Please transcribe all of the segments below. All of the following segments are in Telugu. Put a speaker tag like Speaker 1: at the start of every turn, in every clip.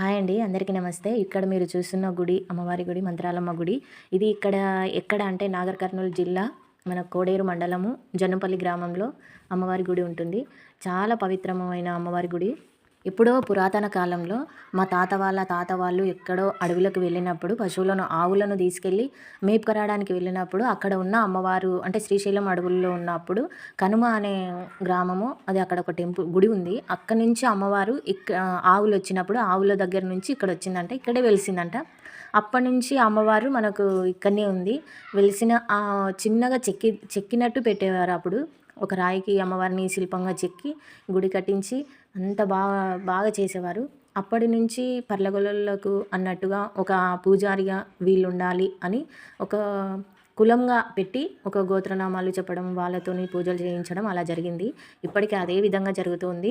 Speaker 1: హాయ్ అండి అందరికీ నమస్తే. ఇక్కడ మీరు చూస్తున్న గుడి అమ్మవారి గుడి మంత్రాలమ్మ గుడి. ఇది ఇక్కడ ఎక్కడ అంటే నాగర్ కర్నూలు జిల్లా మన కోడేరు మండలము జన్నుపల్లి గ్రామంలో అమ్మవారి గుడి ఉంటుంది. చాలా పవిత్రమైన అమ్మవారి గుడి. ఎప్పుడో పురాతన కాలంలో మా తాత వాళ్ళ తాత వాళ్ళు ఎక్కడో అడవులకు వెళ్ళినప్పుడు పశువులను ఆవులను తీసుకెళ్ళి మేపుకరాడానికి వెళ్ళినప్పుడు అక్కడ ఉన్న అమ్మవారు అంటే శ్రీశైలం అడవుల్లో ఉన్నప్పుడు కనుమ అనే గ్రామము అది అక్కడ ఒక టెంపుల్ గుడి ఉంది. అక్కడి నుంచి అమ్మవారు ఇక్క ఆవులు వచ్చినప్పుడు ఆవుల దగ్గర నుంచి ఇక్కడ వచ్చిందంట ఇక్కడే వెలిసిందంట. అప్పటి నుంచి అమ్మవారు మనకు ఇక్కడనే ఉంది. వెలిసిన చిన్నగా చెక్కి చెక్కినట్టు పెట్టేవారు అప్పుడు. ఒక రాయికి అమ్మవారిని శిల్పంగా చెక్కి గుడి కట్టించి అంత బాగా బాగా చేసేవారు. అప్పటి నుంచి పర్లగొలకు అన్నట్టుగా ఒక పూజారిగా వీళ్ళు ఉండాలి అని ఒక కులంగా పెట్టి ఒక గోత్రనామాలు చెప్పడం వాళ్ళతోని పూజలు చేయించడం అలా జరిగింది. ఇప్పటికీ అదే విధంగా జరుగుతుంది.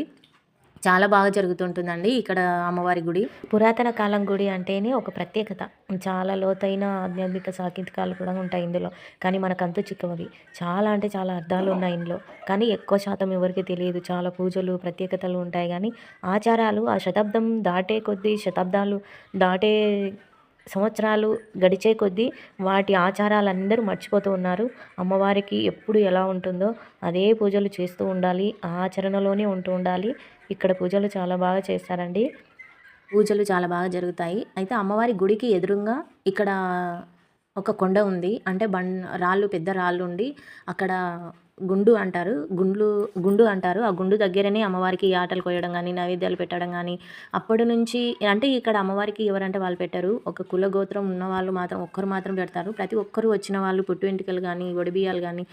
Speaker 1: చాలా బాగా జరుగుతుంటుందండి ఇక్కడ అమ్మవారి గుడి. పురాతన కాలం గుడి అంటేనే ఒక ప్రత్యేకత. చాలా లోతైన ఆధ్యాత్మిక సాంకేతికాలు కూడా ఉంటాయి ఇందులో. కానీ మనకంతు చిక్కవవి చాలా అంటే చాలా అర్థాలు ఉన్నాయి ఇందులో. కానీ ఎక్కువ శాతం ఎవరికి తెలియదు. చాలా పూజలు ప్రత్యేకతలు ఉంటాయి. కానీ ఆచారాలు ఆ శతాబ్దం దాటే కొద్దీ శతాబ్దాలు దాటే సంవత్సరాలు గడిచే కొద్దీ వాటి ఆచారాలు అందరూ మర్చిపోతూ ఉన్నారు. అమ్మవారికి ఎప్పుడు ఎలా ఉంటుందో అదే పూజలు చేస్తూ ఉండాలి ఆ ఆచరణలోనే ఉంటూ ఉండాలి. ఇక్కడ పూజలు చాలా బాగా చేస్తారండి. పూజలు చాలా బాగా జరుగుతాయి. అయితే అమ్మవారి గుడికి ఎదురుగా ఇక్కడ ఒక కొండ ఉంది. అంటే బండ్ రాళ్ళు పెద్ద రాళ్ళు ఉండి అక్కడ గుండు అంటారు. గుండ్లు గుండు అంటారు. ఆ గుండు దగ్గరనే అమ్మవారికి ఆటలు కోయడం కానీ నైవేద్యాలు పెట్టడం కానీ అప్పటి నుంచి అంటే ఇక్కడ అమ్మవారికి ఎవరంటే వాళ్ళు పెట్టారు. ఒక కుల గోత్రం ఉన్న వాళ్ళు మాత్రం ఒక్కరు మాత్రం పెడతారు. ప్రతి ఒక్కరు వచ్చిన వాళ్ళు పుట్టు వెంట్రుకలు కానీ ఒడిబియ్యాలు కానీ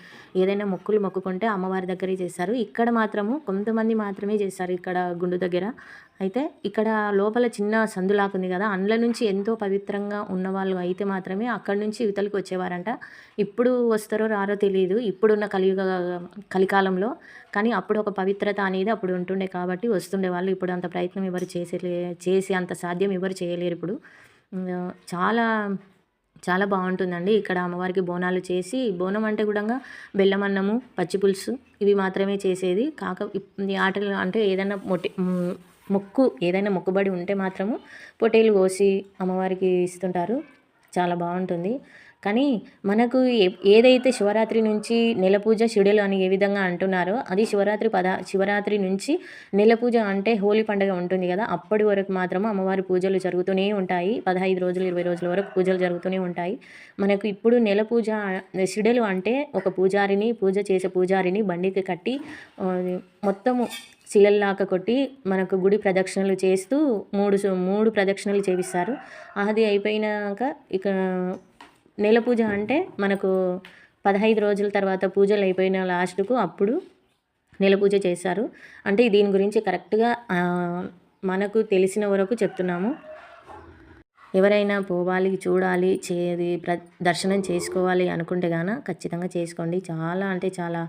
Speaker 1: ఏదైనా మొక్కులు మొక్కుకుంటే అమ్మవారి దగ్గరే చేస్తారు. ఇక్కడ మాత్రము కొంతమంది మాత్రమే చేస్తారు ఇక్కడ గుండు దగ్గర. అయితే ఇక్కడ లోపల చిన్న సందులాకుంది కదా అందులో నుంచి ఎంతో పవిత్రంగా ఉన్నవాళ్ళు అయితే మాత్రమే అక్కడి నుంచి ఇవతలకి వచ్చేవారంట. ఇప్పుడు వస్తారో రారో తెలియదు ఇప్పుడున్న కలియుగ కలికాలంలో. కానీ అప్పుడు ఒక పవిత్రత అనేది అప్పుడు ఉంటుండే కాబట్టి వస్తుండే వాళ్ళు. ఇప్పుడు అంత ప్రయత్నం ఎవరు చేసే చేసి అంత సాధ్యం ఎవరు చేయలేరు ఇప్పుడు. చాలా చాలా బాగుంటుందండి. ఇక్కడ అమ్మవారికి బోనాలు చేసి బోనం అంటే కూడా బెల్లం అన్నము పచ్చి పులుసు ఇవి మాత్రమే చేసేది. కాక ఆటలు అంటే ఏదైనా మొట్టి మొక్కు ఏదైనా మొక్కుబడి ఉంటే మాత్రము పొట్టేలు కోసి అమ్మవారికి ఇస్తుంటారు. చాలా బాగుంటుంది. కానీ మనకు ఏదైతే శివరాత్రి నుంచి నెల పూజ షెడ్యూల్ అని ఏ విధంగా అంటున్నారో అది శివరాత్రి పద శివరాత్రి నుంచి నెల పూజ అంటే హోలీ పండుగ ఉంటుంది కదా అప్పటి వరకు మాత్రం అమ్మవారి పూజలు జరుగుతూనే ఉంటాయి. పదహైదు రోజులు ఇరవై రోజుల వరకు పూజలు జరుగుతూనే ఉంటాయి. మనకు ఇప్పుడు నెల పూజ షెడ్యూల్ అంటే ఒక పూజారిని పూజ చేసే పూజారిని బండికి కట్టి మొత్తము శిలల్లాక కొట్టి మనకు గుడి ప్రదక్షిణలు చేస్తూ మూడు మూడు ప్రదక్షిణలు చేపిస్తారు. అది అయిపోయినాక ఇక నెల పూజ అంటే మనకు పదహైదు రోజుల తర్వాత పూజలు అయిపోయిన లాస్ట్కు అప్పుడు నెల పూజ చేస్తారు. అంటే దీని గురించి కరెక్ట్గా మనకు తెలిసిన వరకు చెప్తున్నాము. ఎవరైనా పోవాలి చూడాలి చేది ప్ర దర్శనం చేసుకోవాలి అనుకుంటే గాన ఖచ్చితంగా చేసుకోండి. చాలా అంటే చాలా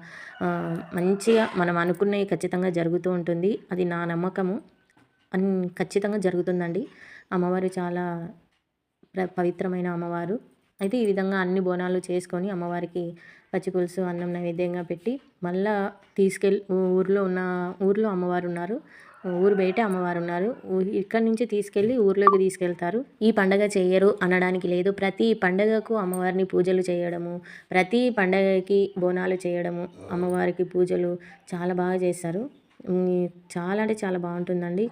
Speaker 1: మంచిగా మనం అనుకున్నవి ఖచ్చితంగా జరుగుతూ ఉంటుంది. అది నా నమ్మకము. అన్ ఖచ్చితంగా జరుగుతుందండి. అమ్మవారు చాలా పవిత్రమైన అమ్మవారు. అయితే ఈ విధంగా అన్ని బోనాలు చేసుకొని అమ్మవారికి పచ్చి పులుసు అన్నం నైవేద్యంగా పెట్టి మళ్ళా తీసుకెళ్ళి ఊర్లో ఉన్న ఊర్లో అమ్మవారు ఉన్నారు ఊరు బయట అమ్మవారు ఉన్నారు ఇక్కడి నుంచి తీసుకెళ్ళి ఊర్లోకి తీసుకెళ్తారు. ఈ పండగ చేయరు అనడానికి లేదు. ప్రతి పండగకు అమ్మవారిని పూజలు చేయడము ప్రతి పండగకి బోనాలు చేయడము అమ్మవారికి పూజలు చాలా బాగా చేస్తారు. చాలా అంటే చాలా బాగుంటుందండి.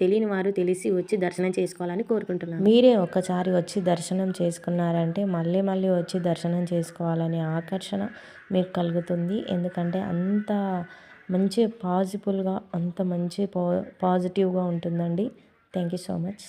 Speaker 1: తెలియని వారు తెలిసి వచ్చి దర్శనం చేసుకోవాలని కోరుకుంటున్నాను.
Speaker 2: మీరే ఒకసారి వచ్చి దర్శనం చేసుకున్నారంటే మళ్ళీ మళ్ళీ వచ్చి దర్శనం చేసుకోవాలనే ఆకర్షణ మీకు కలుగుతుంది. ఎందుకంటే అంత మంచి పాజిబుల్గా అంత మంచి పా పాజిటివ్గా ఉంటుందండి. Thank you so much.